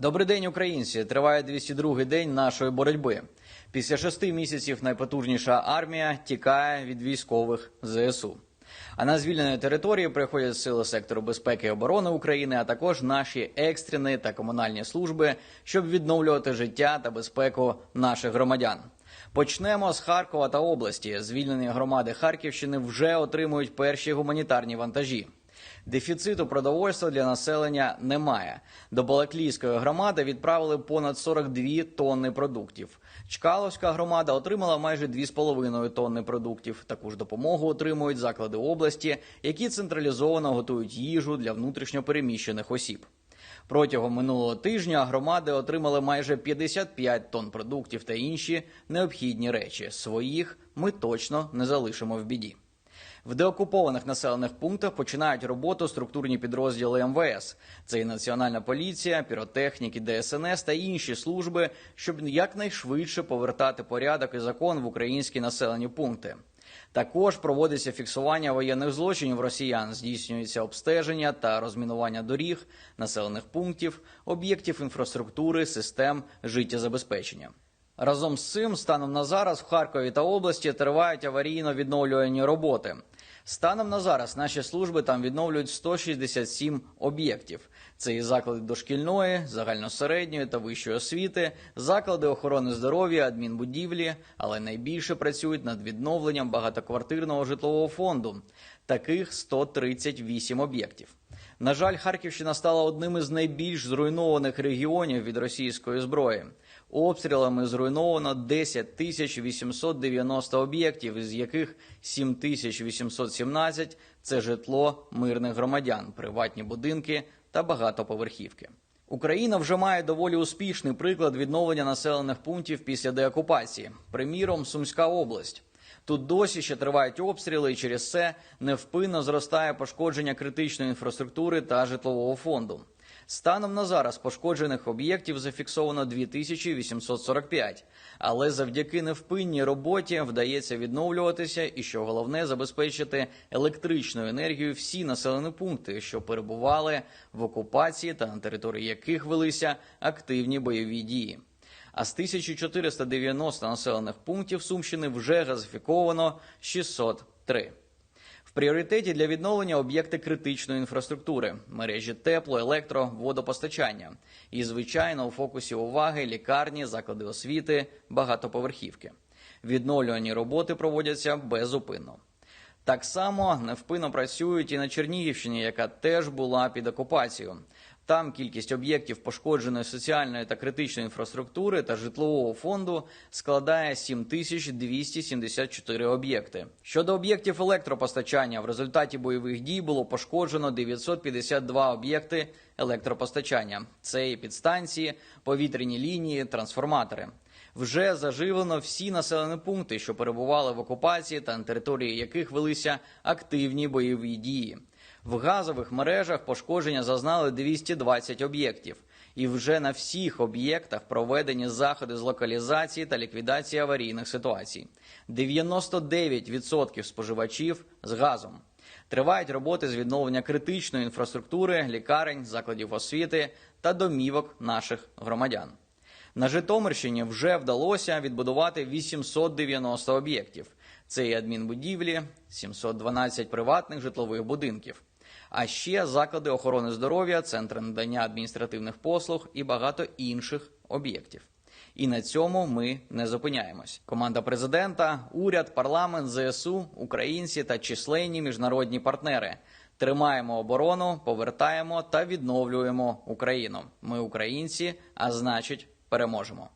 Добрий день, українці! Триває 202-й день нашої боротьби. Після шести місяців найпотужніша армія тікає від військових ЗСУ. А на звільненої території приходять сили сектору безпеки і оборони України, а також наші екстрені та комунальні служби, щоб відновлювати життя та безпеку наших громадян. Почнемо з Харкова та області. Звільнені громади Харківщини вже отримують перші гуманітарні вантажі. Дефіциту продовольства для населення немає. До Балаклійської громади відправили понад 42 тонни продуктів. Чкаловська громада отримала майже 2,5 тонни продуктів. Таку ж допомогу отримують заклади області, які централізовано готують їжу для внутрішньопереміщених осіб. Протягом минулого тижня громади отримали майже 55 тонн продуктів та інші необхідні речі. Своїх ми точно не залишимо в біді. В деокупованих населених пунктах починають роботу структурні підрозділи МВС. Це і Національна поліція, піротехніки, ДСНС та інші служби, щоб якнайшвидше повертати порядок і закон в українські населені пункти. Також проводиться фіксування воєнних злочинів росіян, здійснюється обстеження та розмінування доріг, населених пунктів, об'єктів інфраструктури, систем життєзабезпечення. Разом з цим, станом на зараз, в Харкові та області тривають аварійно-відновлювальні роботи. Станом на зараз наші служби там відновлюють 167 об'єктів. Це і заклади дошкільної, загальносередньої та вищої освіти, заклади охорони здоров'я, адмінбудівлі, але найбільше працюють над відновленням багатоквартирного житлового фонду. Таких 138 об'єктів. На жаль, Харківщина стала одним із найбільш зруйнованих регіонів від російської зброї. Обстрілами зруйновано 10 тисяч 890 об'єктів, із яких 7 тисяч 817 – це житло мирних громадян, приватні будинки та багатоповерхівки. Україна вже має доволі успішний приклад відновлення населених пунктів після деокупації. Приміром, Сумська область. Тут досі ще тривають обстріли, і через це невпинно зростає пошкодження критичної інфраструктури та житлового фонду. Станом на зараз пошкоджених об'єктів зафіксовано 2845, але завдяки невпинній роботі вдається відновлюватися і, що головне, забезпечити електричною енергією всі населені пункти, що перебували в окупації та на території яких велися активні бойові дії. А з 1490 населених пунктів Сумщини вже газифіковано 603. В пріоритеті для відновлення об'єкти критичної інфраструктури, мережі тепло, електро, водопостачання. І, звичайно, у фокусі уваги лікарні, заклади освіти, багатоповерхівки. Відновлювані роботи проводяться безупинно. Так само невпинно працюють і на Чернігівщині, яка теж була під окупацією. Там кількість об'єктів пошкодженої соціальної та критичної інфраструктури та житлового фонду складає 7274 об'єкти. Щодо об'єктів електропостачання, в результаті бойових дій було пошкоджено 952 об'єкти електропостачання. Це і підстанції, повітряні лінії, трансформатори. Вже заживлено всі населені пункти, що перебували в окупації та на території яких велися активні бойові дії. В газових мережах пошкодження зазнали 220 об'єктів, і вже на всіх об'єктах проведені заходи з локалізації та ліквідації аварійних ситуацій. 99% споживачів з газом. Тривають роботи з відновлення критичної інфраструктури, лікарень, закладів освіти та домівок наших громадян. На Житомирщині вже вдалося відбудувати 890 об'єктів. Це і адмінбудівлі, 712 приватних житлових будинків. А ще заклади охорони здоров'я, центри надання адміністративних послуг і багато інших об'єктів. І на цьому ми не зупиняємось. Команда президента, уряд, парламент, ЗСУ, українці та численні міжнародні партнери. Тримаємо оборону, повертаємо та відновлюємо Україну. Ми українці, а значить, переможемо.